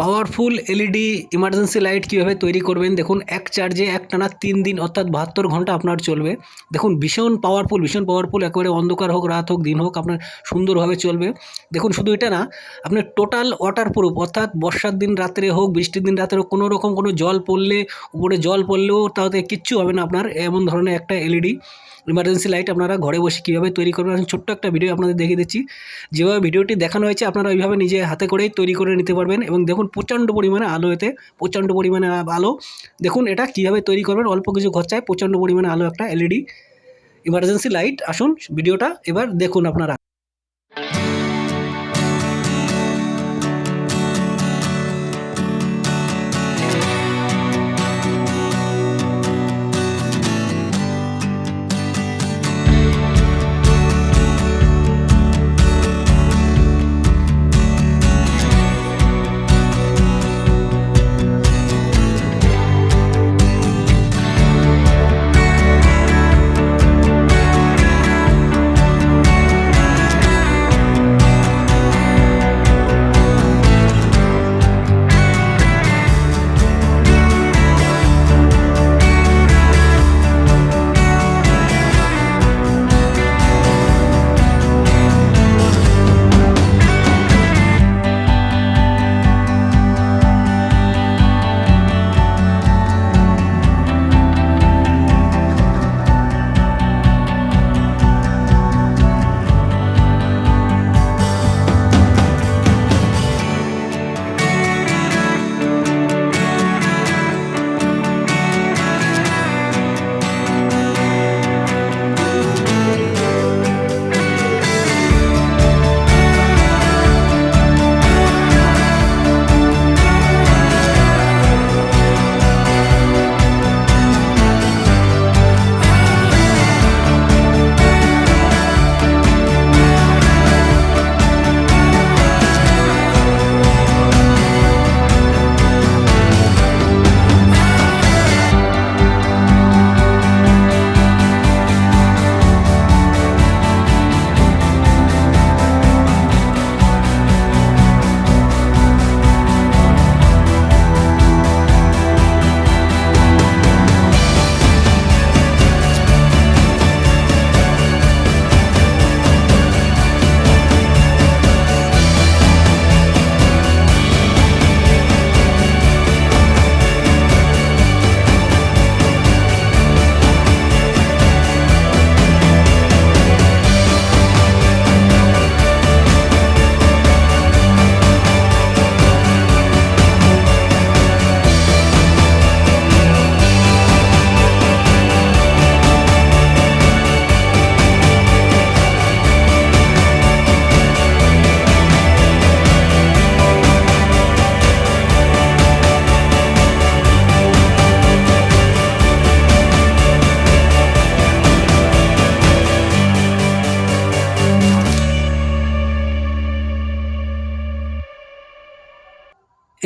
Powerful LED emergency light কীভাবে তৈরি করবেন? দেখুন, এক চার্জে এক টানা তিন দিন, অর্থাৎ বাহাত্তর ঘণ্টা আপনার চলবে। দেখুন, ভীষণ পাওয়ারফুল ভীষণ পাওয়ারফুল একেবারে অন্ধকার হোক, রাত হোক, দিন হোক, আপনার সুন্দরভাবে চলবে। দেখুন, শুধু এটা না, আপনার টোটাল ওয়াটার প্রুফ অর্থাৎ বর্ষার দিন রাত্রে হোক, বৃষ্টির দিন রাত্রে হোক, কোনো রকম কোনো জল পড়লে, উপরে জল পড়লেও তাতে কিচ্ছু হবে না আপনার, এমন ধরনের একটা এলইডি। ইমার্জেন্সি লাইট আপনারা ঘরে বসে কীভাবে তৈরি করবেন? আমি ছোট্ট একটা ভিডিও আপনাদের দেখিয়ে দিচ্ছি। যেভাবে ভিডিওটি দেখানো হয়েছে, আপনারা ওইভাবে নিজে হাতে করেই তৈরি করে নিতে পারবেন এবং দেখুন প্রচণ্ড পরিমাণে আলো এতে, প্রচণ্ড পরিমাণে আলো। দেখুন এটা কীভাবে তৈরি করবেন, অল্প কিছু খরচায় প্রচণ্ড পরিমাণে আলো একটা এলইডি ইমার্জেন্সি লাইট আসুন, ভিডিওটা এবার দেখুন আপনারা।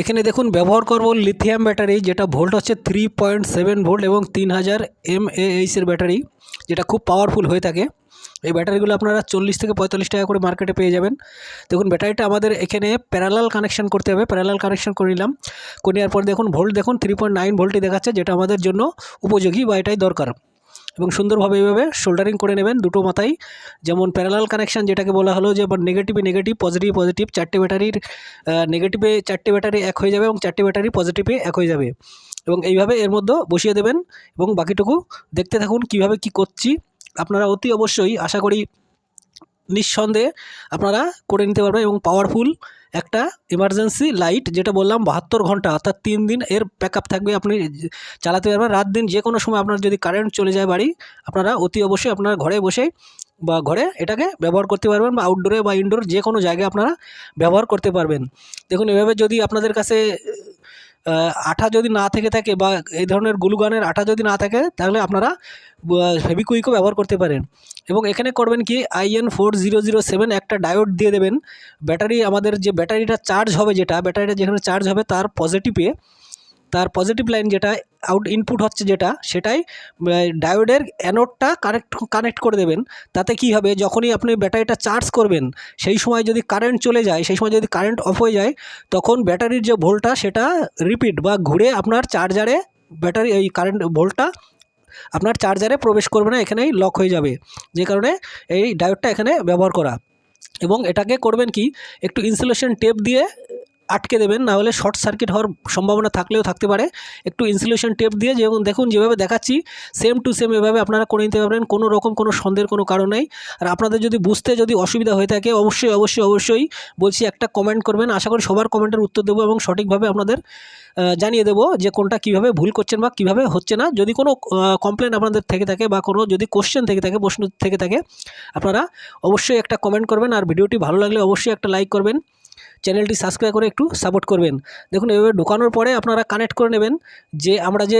এখানে দেখুন, ব্যবহার করব লিথিয়াম ব্যাটারি যেটা ভোল্ট হচ্ছে থ্রি পয়েন্ট সেভেন ভোল্ট এবং তিন হাজার এম এইচের ব্যাটারি যেটা খুব পাওয়ারফুল হয়ে থাকে। এই ব্যাটারিগুলো আপনারা চল্লিশ থেকে পঁয়তাল্লিশ টাকা করে মার্কেটে পেয়ে যাবেন। দেখুন ব্যাটারিটা আমাদের এখানে প্যারালাল কানেকশন করতে হবে প্যারালাল কানেকশন করে নিলাম। করে নেওয়ার পর দেখুন ভোল্ট দেখুন থ্রি পয়েন্ট নাইন ভোল্টই দেখাচ্ছে, যেটা আমাদের জন্য উপযোগী বা এটাই দরকার। এবং সুন্দরভাবে এইভাবে শোল্ডারিং করে নেবেন দুটো মাথায়। যেমন প্যারালাল কানেকশান যেটাকে বলা হলো যে নেগেটিভে নেগেটিভ পজিটিভ পজিটিভ চারটে ব্যাটারির নেগেটিভে চারটে ব্যাটারি এক হয়ে যাবে এবং চারটে ব্যাটারি পজিটিভে এক হয়ে যাবে। এবং এইভাবে এর মধ্যে বসিয়ে দেবেন এবং বাকিটুকু দেখতে থাকুন কীভাবে কি করছি। আপনারা অতি অবশ্যই আশা করি নিঃসন্দেহে আপনারা করে নিতে পারবেন এবং পাওয়ারফুল একটা এমার্জেন্সি লাইট যেটা বললাম, বাহাত্তর ঘণ্টা, অর্থাৎ তিন দিন এর ব্যাকআপ থাকবে। আপনি চালাতে পারবেন। রাত দিন যে কোনো সময় আপনার যদি কারেন্ট চলে যায় বাড়ি, আপনারা অতি অবশ্যই আপনার ঘরে বসে বা ঘরে এটাকে ব্যবহার করতে পারবেন বা আউটডোরে বা ইনডোর যে কোনো জায়গায় আপনারা ব্যবহার করতে পারবেন। দেখুন, এভাবে যদি আপনাদের কাছে আঠা যদি না থেকে থাকে বা এই ধরনের গ্লুগানের আঠা যদি না থাকে, তাহলে আপনারা ফেবিকুইকও ব্যবহার করতে পারেন। এবং এখানে করবেন কি, IN four zero zero seven একটা ডায়োড দিয়ে দেবেন। ব্যাটারি, আমাদের যে ব্যাটারিটা চার্জ হবে যেটা, ব্যাটারিটা যেখানে চার্জ হবে তার পজিটিভে তার পজিটিভ লাইন যেটা আউট ইনপুট হচ্ছে যেটা, সেটাই ডায়োডের অ্যানোডটা কানেক্ট কানেক্ট করে দেবেন। তাতে কি হবে? যখনই আপনি ব্যাটারিটা চার্জ করবেন, সেই সময় যদি কারেন্ট চলে যায়, সেই সময় যদি কারেন্ট অফ হয়ে যায়, তখন ব্যাটারির যে ভোল্টটা সেটা রিপিট বা ঘুরে আপনার চার্জারে ব্যাটারি এই কারেন্ট ভোল্টটা আপনার চার্জারে প্রবেশ করবে না, এখানেই লক হয়ে যাবে। যে কারণে এই ডায়োডটা এখানে ব্যবহার করা। এবং এটাকে করবেন কি? একটু ইনসুলেশন টেপ দিয়ে আটকে দেবেন, না হলে শর্ট সার্কিট হওয়ার সম্ভাবনা থাকলেও থাকতে পারে। একটু ইনসুলেশন টেপ দিয়ে যেমন দেখুন যেভাবে দেখাচ্ছি সেম টু সেম এভাবে আপনারা করে নিতে পারবেন, কোনো রকম কোনো সন্দেহের কোনো কারণ নেই। আর আপনাদের যদি বুঝতে যদি অসুবিধা হয়ে থাকে, অবশ্যই অবশ্যই অবশ্যই বলছি একটা কমেন্ট করবেন। আশা করি সবার কমেন্টের উত্তর দেবো এবং সঠিকভাবে আপনাদের জানিয়ে দেবো যে কোনটা কীভাবে ভুল করছেন বা কীভাবে হচ্ছে না। যদি কোনো কমপ্লেন আপনাদের থেকে থাকে বা কোনো যদি কোশ্চেন থেকে থাকে, প্রশ্ন থেকে থাকে, আপনারা অবশ্যই একটা কমেন্ট করবেন। আর ভিডিওটি ভালো লাগলে অবশ্যই একটা লাইক করবেন। চ্যানেলটি সাবস্ক্রাইব করে একটু সাপোর্ট করবেন। দেখুন, এভাবে ঢোকানোর পরে আপনারা কানেক্ট করে নেবেন যে আমরা যে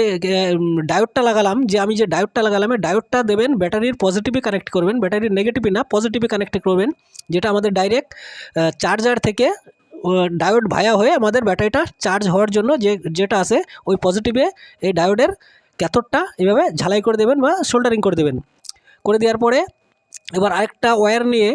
ডায়োডটা লাগালাম, যে আমি যে ডায়োডটা লাগালাম ডায়োডটা দেবেন ব্যাটারির পজিটিভে কানেক্ট করবেন ব্যাটারির নেগেটিভে না পজিটিভে কানেক্ট করবেন, যেটা আমাদের ডাইরেক্ট চার্জার থেকে ডায়োড ভায়া হয়ে আমাদের ব্যাটারিটা চার্জ হওয়ার জন্য যে, যেটা আছে, ওই পজিটিভে এই ডায়োডের ক্যাথোডটা এভাবে ঝালাই করে দেবেন বা সোল্ডারিং করে দেবেন। করে দেওয়ার পরে এবার আরেকটা ওয়্যার নিয়ে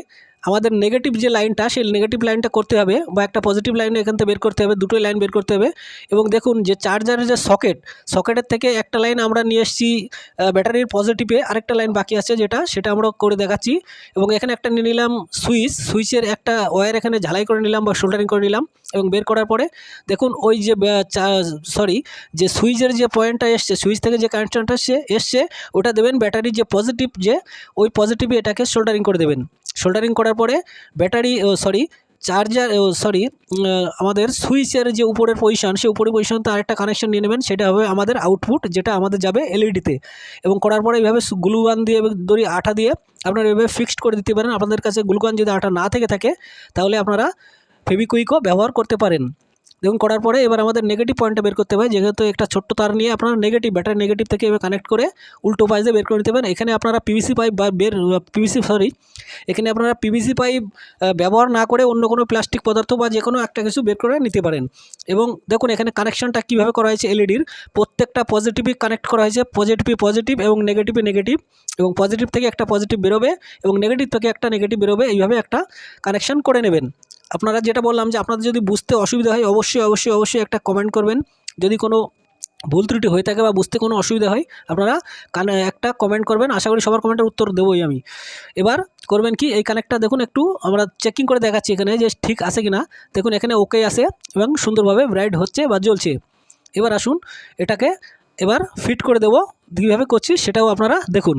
আমাদের নেগেটিভ যে লাইনটা সেই নেগেটিভ লাইনটা করতে হবে বা একটা পজিটিভ লাইন এখান থেকে বের করতে হবে, দুটোই লাইন বের করতে হবে। এবং দেখুন যে চার্জারের যে সকেট সকেটের থেকে একটা লাইন আমরা নিয়ে এসেছি ব্যাটারির পজিটিভে আরেকটা লাইন বাকি আছে যেটা, সেটা আমরা করে দেখাচ্ছি। এবং এখানে একটা নিয়ে নিলাম সুইচ সুইচের একটা ওয়্যার এখানে ঝালাই করে নিলাম বা সোল্ডারিং করে নিলাম এবং বের করার পরে দেখুন ওই যে সরি যে সুইচের যে পয়েন্টটা এসছে সুইচ থেকে যে কানেকশনটা এসছে এসছে, ওটা দেবেন ব্যাটারির যে পজিটিভ যে, ওই পজিটিভে এটাকে সোল্ডারিং করে দেবেন। সোল্ডারিং করার পরে ব্যাটারি সরি চার্জার সরি আমাদের সুইচের যে উপরের পজিশন সেই উপরের পজিশন তো আরেকটা কানেকশন নিয়ে নেবেন। সেটা হবে আমাদের আউটপুট যেটা আমাদের যাবে এলইডিতে এবং করার পরে এইভাবে গ্লুগান দিয়ে দড়ি আঠা দিয়ে আপনারা এভাবে ফিক্সড করে দিতে পারেন। আপনাদের কাছে গ্লুগান যদি আঠা না থেকে থাকে, তাহলে আপনারা ফেবিকুইকও ব্যবহার করতে পারেন। দেখুন, করার পরে এবার আমাদের নেগেটিভ পয়েন্টটা বের করতে হবে। যেহেতু একটা ছোট্ট তার নিয়ে আপনারা নেগেটিভ ব্যাটারি নেগেটিভ থেকে এবার কানেক্ট করে উল্টো দিয়ে বের করে নিতে পারেন। এখানে আপনারা পিভিসি পাইপ বা বের পিভিসি সরি এখানে আপনারা পিভিসি পাইপ ব্যবহার না করে অন্য কোনো প্লাস্টিক পদার্থ বা যে কোনো একটা কিছু বের করে নিতে পারেন। এবং দেখুন, এখানে কানেকশনটা কীভাবে করা হয়েছে এলইডির প্রত্যেকটা পজিটিভই কানেক্ট করা হয়েছে। পজিটিভে পজিটিভ এবং নেগেটিভে নেগেটিভ এবং পজিটিভ থেকে একটা পজিটিভ বেরোবে এবং নেগেটিভ থেকে একটা নেগেটিভ বেরোবে। এইভাবে একটা কানেকশন করে নেবেন। আপনারা যেটা বললাম যে আপনাদের যদি বুঝতে অসুবিধা হয়, অবশ্যই অবশ্যই অবশ্যই একটা কমেন্ট করবেন। যদি কোনো ভুল ত্রুটি হয়ে থাকে বা বুঝতে কোনো অসুবিধা হয়, আপনারা কানে একটা কমেন্ট করবেন। আশা করি সবার কমেন্টের উত্তর দেবোই আমি। এবার করবেন কি, এই কানেক্টটা দেখুন একটু, আমরা চেকিং করে দেখাচ্ছি এখানে যে ঠিক আছে কি না দেখুন এখানে ওকে আছে এবং সুন্দরভাবে ব্রাইড হচ্ছে বা জ্বলছে। এবার আসুন, এটাকে এবার ফিট করে দেবো। কীভাবে করছি সেটাও আপনারা দেখুন।